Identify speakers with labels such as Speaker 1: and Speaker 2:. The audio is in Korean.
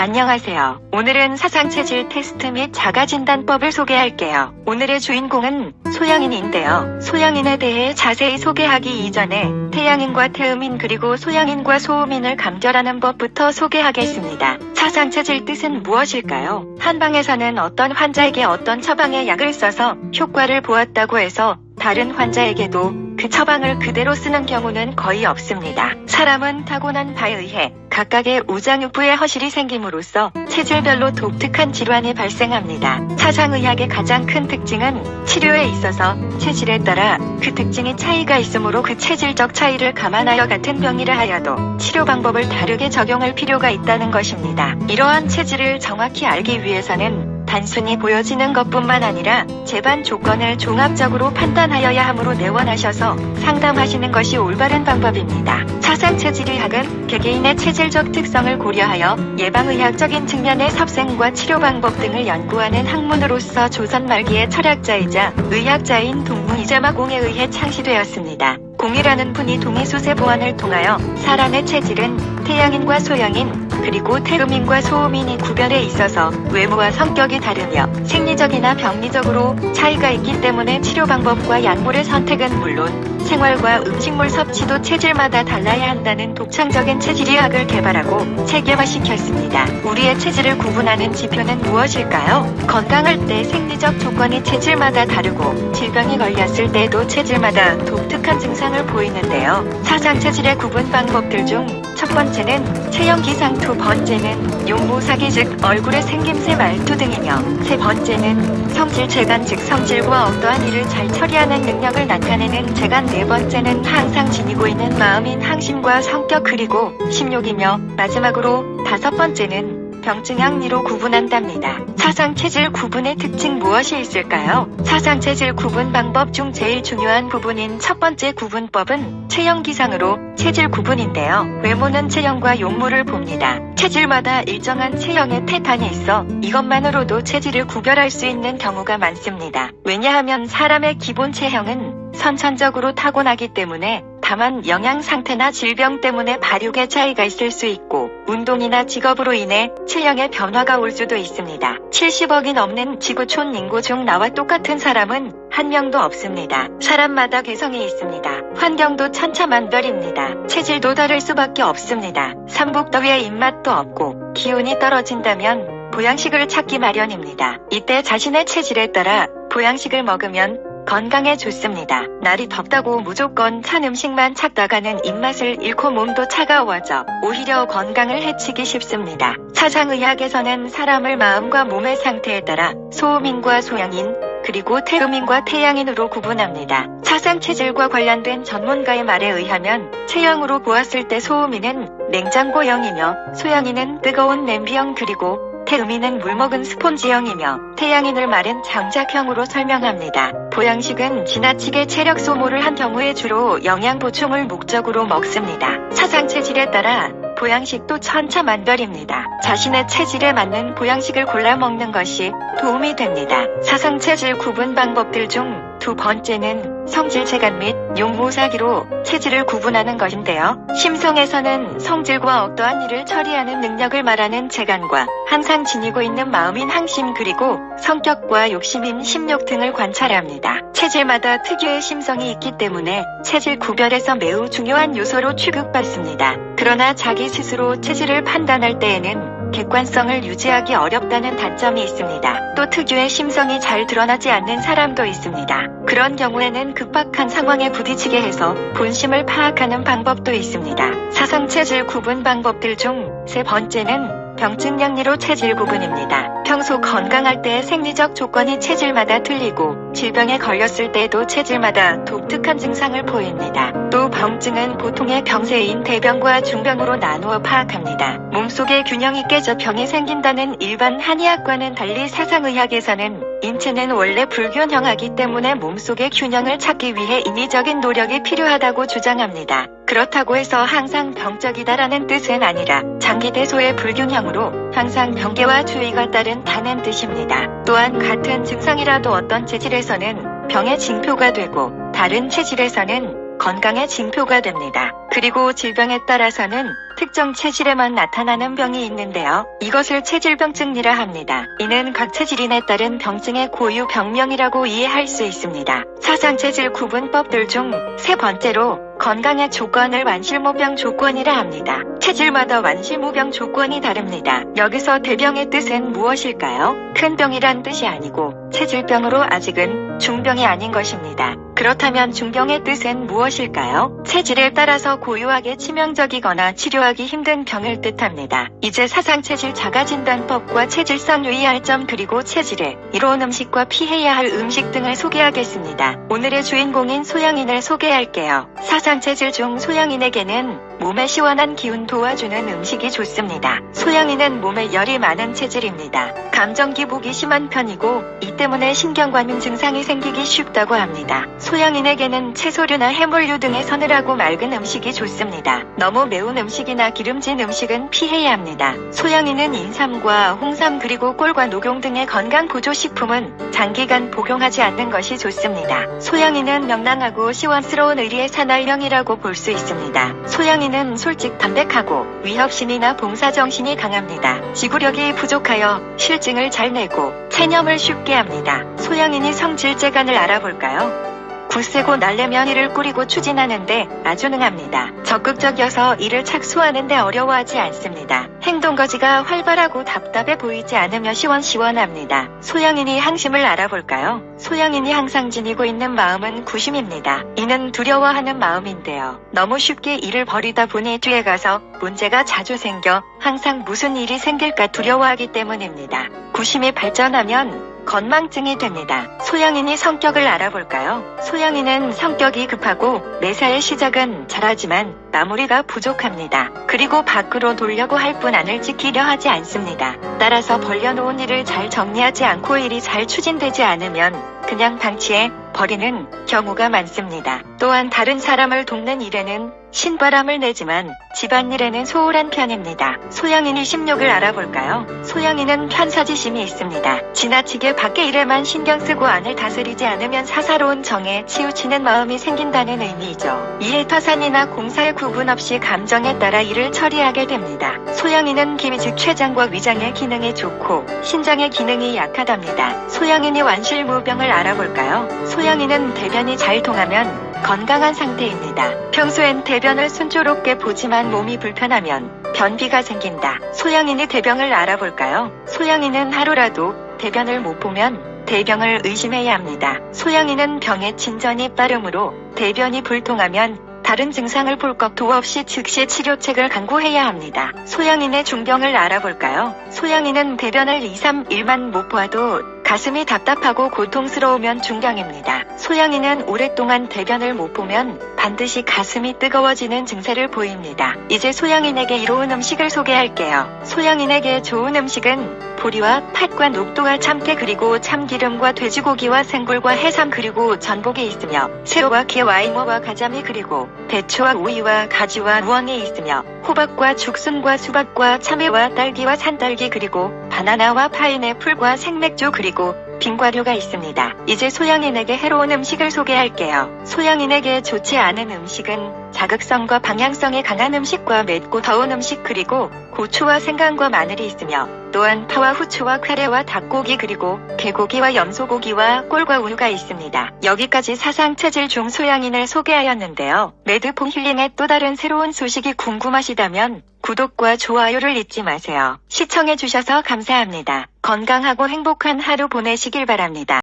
Speaker 1: 안녕하세요. 오늘은 사상체질 테스트 및 자가진단법을 소개할게요. 오늘의 주인공은 소양인인데요. 소양인에 대해 자세히 소개하기 이전에 태양인과 태음인 그리고 소양인과 소음인을 감별하는 법부터 소개하겠습니다. 사상체질 뜻은 무엇일까요? 한방에서는 어떤 환자에게 어떤 처방의 약을 써서 효과를 보았다고 해서 다른 환자에게도 그 처방을 그대로 쓰는 경우는 거의 없습니다. 사람은 타고난 바에 의해 각각의 우장육부에 허실이 생김으로써 체질별로 독특한 질환이 발생합니다. 사상의학의 가장 큰 특징은 치료에 있어서 체질에 따라 그 특징이 차이가 있으므로 그 체질적 차이를 감안하여 같은 병이라 하여도 치료 방법을 다르게 적용할 필요가 있다는 것입니다. 이러한 체질을 정확히 알기 위해서는 단순히 보여지는 것뿐만 아니라 재반 조건을 종합적으로 판단하여야 하므로 내원하셔서 상담하시는 것이 올바른 방법입니다. 사상체질의학은 개개인의 체질적 특성을 고려하여 예방의학적인 측면의 섭생과 치료 방법 등을 연구하는 학문으로서 조선 말기의 철학자이자 의학자인 동무 이자마공에 의해 창시되었습니다. 공이라는 분이 동의수세 보완을 통하여 사람의 체질은 태양인과 소양인 그리고 태음인과 소음인이 구별해 있어서 외모와 성격이 다르며 생리적이나 병리적으로 차이가 있기 때문에 치료 방법과 약물의 선택은 물론 생활과 음식물 섭취도 체질마다 달라야 한다는 독창적인 체질의학을 개발하고 체계화시켰습니다. 우리의 체질을 구분하는 지표는 무엇일까요? 건강할 때 생리적 조건이 체질마다 다르고 질병이 걸렸을 때도 체질마다 독특한 증상을 보이는데요. 사상 체질의 구분 방법들 중 첫 번째는 체형 기상, 두 번째는 용모사기 즉 얼굴의 생김새 말투 등이며 세 번째는 성질 재간 즉 성질과 어떠한 일을 잘 처리하는 능력을 나타내는 재간 네 번째는 항상 지니고 있는 마음인 항심과 성격 그리고 심욕이며 마지막으로 다섯 번째는 병증 항리로 구분한답니다. 사상 체질 구분의 특징 무엇이 있을까요? 사상 체질 구분 방법 중 제일 중요한 부분인 첫 번째 구분법은 체형 기상으로 체질 구분인데요. 외모는 체형과 용모를 봅니다. 체질마다 일정한 체형의 패턴이 있어 이것만으로도 체질을 구별할 수 있는 경우가 많습니다. 왜냐하면 사람의 기본 체형은 선천적으로 타고나기 때문에 다만 영양 상태나 질병 때문에 발육의 차이가 있을 수 있고 운동이나 직업으로 인해 체형의 변화가 올 수도 있습니다. 70억이 넘는 지구촌 인구 중 나와 똑같은 사람은 한 명도 없습니다. 사람마다 개성이 있습니다. 환경도 천차만별입니다. 체질도 다를 수밖에 없습니다. 삼복더위에 입맛도 없고 기운이 떨어진다면 보양식을 찾기 마련입니다. 이때 자신의 체질에 따라 보양식을 먹으면 건강에 좋습니다. 날이 덥다고 무조건 찬 음식만 찾다가는 입맛을 잃고 몸도 차가워져 오히려 건강을 해치기 쉽습니다. 사상의학에서는 사람을 마음과 몸의 상태에 따라 소음인과 소양인, 그리고 태음인과 태양인으로 구분합니다. 사상 체질과 관련된 전문가의 말에 의하면 체형으로 보았을 때 소음인은 냉장고형이며 소양인은 뜨거운 냄비형 그리고 태음인은 물먹은 스폰지형이며 태양인을 마른 장작형으로 설명합니다. 보양식은 지나치게 체력 소모를 한 경우에 주로 영양 보충을 목적으로 먹습니다. 사상 체질에 따라 보양식도 천차만별입니다. 자신의 체질에 맞는 보양식을 골라 먹는 것이 도움이 됩니다. 사상 체질 구분 방법들 중 두 번째는 성질 재간 및 용모사기로 체질을 구분하는 것인데요. 심성에서는 성질과 어떠한 일을 처리하는 능력을 말하는 재간과 항상 지니고 있는 마음인 항심 그리고 성격과 욕심인 심욕 등을 관찰합니다. 체질마다 특유의 심성이 있기 때문에 체질 구별에서 매우 중요한 요소로 취급받습니다. 그러나 자기 스스로 체질을 판단할 때에는 객관성을 유지하기 어렵다는 단점이 있습니다. 또 특유의 심성이 잘 드러나지 않는 사람도 있습니다. 그런 경우에는 급박한 상황에 부딪히게 해서 본심을 파악하는 방법도 있습니다. 사상 체질 구분 방법들 중 세 번째는 병증 양리로 체질 구분입니다. 평소 건강할 때 생리적 조건이 체질마다 틀리고 질병에 걸렸을 때도 체질마다 독특한 증상을 보입니다. 또 병증은 보통의 병세인 대병과 중병으로 나누어 파악합니다. 몸속의 균형이 깨져 병이 생긴다는 일반 한의학과는 달리 사상의학에서는 인체는 원래 불균형하기 때문에 몸속의 균형을 찾기 위해 인위적인 노력이 필요하다고 주장합니다. 그렇다고 해서 항상 병적이다라는 뜻은 아니라 장기 대소의 불균형으로 항상 병계와 주의가 따른다는 뜻입니다. 또한 같은 증상이라도 어떤 체질에서는 병의 징표가 되고 다른 체질에서는 건강의 징표가 됩니다. 그리고 질병에 따라서는 특정 체질에만 나타나는 병이 있는데요. 이것을 체질병증이라 합니다. 이는 각 체질인에 따른 병증의 고유 병명이라고 이해할 수 있습니다. 사상 체질 구분법들 중 세 번째로 건강의 조건을 완실모병 조건이라 합니다. 체질마다 완실모병 조건이 다릅니다. 여기서 대병의 뜻은 무엇일까요? 큰 병이란 뜻이 아니고 체질병으로 아직은 중병이 아닌 것입니다. 그렇다면 중병의 뜻은 무엇일까요? 체질에 따라서 고유하게 치명적이거나 치료하기 힘든 병을 뜻합니다. 이제 사상 체질 자가 진단법과 체질성 유의할 점 그리고 체질에 이로운 음식과 피해야 할 음식 등을 소개하겠습니다. 오늘의 주인공인 소양인을 소개할게요. 사상 체질 중 소양인에게는 몸에 시원한 기운 도와주는 음식이 좋습니다. 소양인은 몸에 열이 많은 체질입니다. 감정 기복이 심한 편이고 이 때문에 신경과민 증상이 생기기 쉽다고 합니다. 소양인에게는 채소류나 해물류 등의 서늘하고 맑은 음식이 좋습니다. 너무 매운 음식이나 기름진 음식은 피해야 합니다. 소양인은 인삼과 홍삼 그리고 꿀과 녹용 등의 건강 보조 식품은 장기간 복용하지 않는 것이 좋습니다. 소양인은 명랑하고 시원스러운 의리의 사나이형이라고 볼 수 있습니다. 소양인은 솔직 담백하고 위협심이나 봉사정신이 강합니다. 지구력이 부족하여 실증을 잘 내고 체념을 쉽게 합니다. 소양인이 성질 재간을 알아볼까요? 굳세고 날래면 일을 꾸리고 추진하는데 아주 능합니다. 적극적이어서 일을 착수하는데 어려워하지 않습니다. 행동거지가 활발하고 답답해 보이지 않으며 시원시원합니다. 소양인이 항심을 알아볼까요? 소양인이 항상 지니고 있는 마음은 구심입니다. 이는 두려워하는 마음인데요. 너무 쉽게 일을 벌이다 보니 뒤에 가서 문제가 자주 생겨 항상 무슨 일이 생길까 두려워하기 때문입니다. 구심이 발전하면 건망증이 됩니다. 소양인이 성격을 알아볼까요? 소양인은 성격이 급하고 매사의 시작은 잘하지만 마무리가 부족합니다. 그리고 밖으로 돌려고 할 뿐 안을 지키려 하지 않습니다. 따라서 벌려놓은 일을 잘 정리하지 않고 일이 잘 추진되지 않으면 그냥 방치해 버리는 경우가 많습니다. 또한 다른 사람을 돕는 일에는 신바람을 내지만 집안일에는 소홀한 편입니다. 소양인이 심욕을 알아볼까요? 소양인은 편사지심이 있습니다. 지나치게 밖의 일에만 신경 쓰고 안을 다스리지 않으면 사사로운 정에 치우치는 마음이 생긴다는 의미이죠. 이에 터산이나 공사의 구분 없이 감정에 따라 일을 처리하게 됩니다. 소양인은 기미 즉 췌장과 위장의 기능이 좋고 신장의 기능이 약하답니다. 소양인이 완실무병을 알아볼까요? 소양인은 대변이 잘 통하면 건강한 상태입니다. 평소엔 대변을 순조롭게 보지만 몸이 불편하면 변비가 생긴다. 소양인이 대병을 알아볼까요? 소양인은 하루라도 대변을 못 보면 대병을 의심해야 합니다. 소양인은 병의 진전이 빠르므로 대변이 불통하면 다른 증상을 볼 것도 없이 즉시 치료책을 강구해야 합니다. 소양인의 중병을 알아볼까요? 소양인은 대변을 2, 3일만 못 보아도 가슴이 답답하고 고통스러우면 중병입니다. 소양인은 오랫동안 대변을 못 보면 반드시 가슴이 뜨거워지는 증세를 보입니다. 이제 소양인에게 이로운 음식을 소개할게요. 소양인에게 좋은 음식은 보리와 팥과 녹두와 참깨 그리고 참기름과 돼지고기와 생굴과 해삼 그리고 전복이 있으며 새우와 게와 이모와 가자미 그리고 배추와 우유와 가지와 무언이 있으며 호박과 죽순과 수박과 참외와 딸기와 산딸기 그리고 바나나와 파인애플과 생맥주 그리고 빙과류가 있습니다. 이제 소양인에게 해로운 음식을 소개할게요. 소양인에게 좋지 않은 음식은 자극성과 방향성이 강한 음식과 맵고 더운 음식 그리고 고추와 생강과 마늘이 있으며 또한 파와 후추와 카레와 닭고기 그리고 개고기와 염소고기와 꿀과 우유가 있습니다. 여기까지 사상 체질 중 소양인을 소개하였는데요. 매드폰 힐링의 또 다른 새로운 소식이 궁금하시다면 구독과 좋아요를 잊지 마세요. 시청해주셔서 감사합니다. 건강하고 행복한 하루 보내시길 바랍니다.